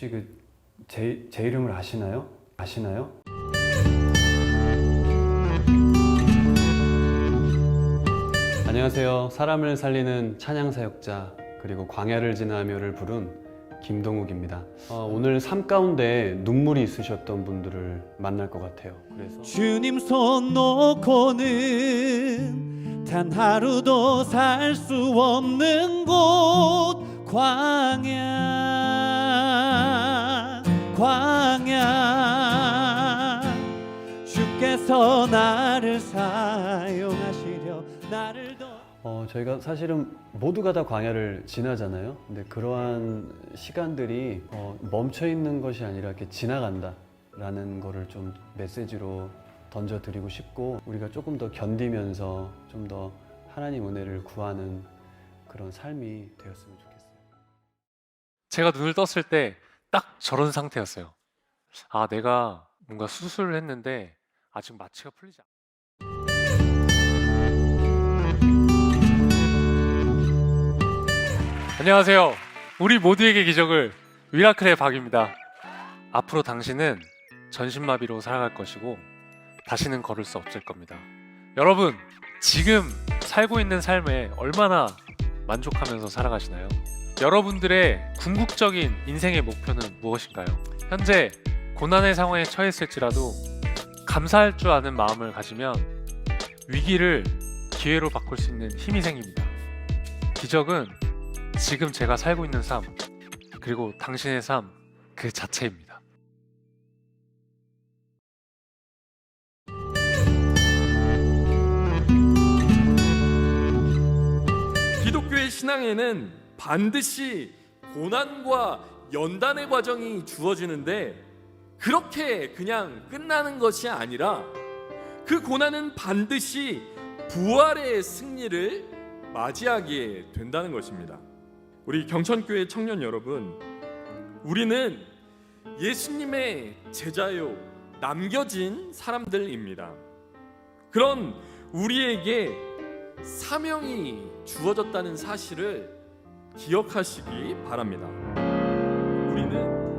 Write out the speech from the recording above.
혹시 그 제 제 이름을 아시나요? 아시나요? 안녕하세요. 사람을 살리는 찬양 사역자 그리고 광야를 지나며를 부른 김동욱입니다. 어, 오늘 삶 가운데 눈물이 있으셨던 분들을 만날 것 같아요. 그래서 주님 손 놓고는 단 하루도 살 수 없는 곳 광야 주께서 나를 사용하시려 나를 더 어, 저희가 사실은 모두가 다 광야를 지나잖아요. 근데 그러한 시간들이 어, 멈춰 있는 것이 아니라 이렇게 지나간다라는 거를 좀 메시지로 던져드리고 싶고 우리가 조금 더 견디면서 좀 더 하나님 은혜를 구하는 그런 삶이 되었으면 좋겠어요. 제가 눈을 떴을 때 딱 저런 상태였어요. 아, 내가 뭔가 수술을 했는데 아직 마취가 풀리지 않... 안녕하세요. 우리 모두에게 기적을 미라클의 박입니다. 앞으로 당신은 전신마비로 살아갈 것이고 다시는 걸을 수 없을 겁니다. 여러분, 지금 살고 있는 삶에 얼마나 만족하면서 살아가시나요? 여러분들의 궁극적인 인생의 목표는 무엇인가요? 현재 고난의 상황에 처했을지라도 감사할 줄 아는 마음을 가지면 위기를 기회로 바꿀 수 있는 힘이 생깁니다. 기적은 지금 제가 살고 있는 삶, 그리고 당신의 삶 그 자체입니다. 기독교의 신앙에는 반드시 고난과 연단의 과정이 주어지는데 그렇게 그냥 끝나는 것이 아니라 그 고난은 반드시 부활의 승리를 맞이하게 된다는 것입니다. 우리 경천교회 청년 여러분, 우리는 예수님의 제자요 남겨진 사람들입니다. 그런 우리에게 사명이 주어졌다는 사실을 기억하시기 바랍니다. 우리는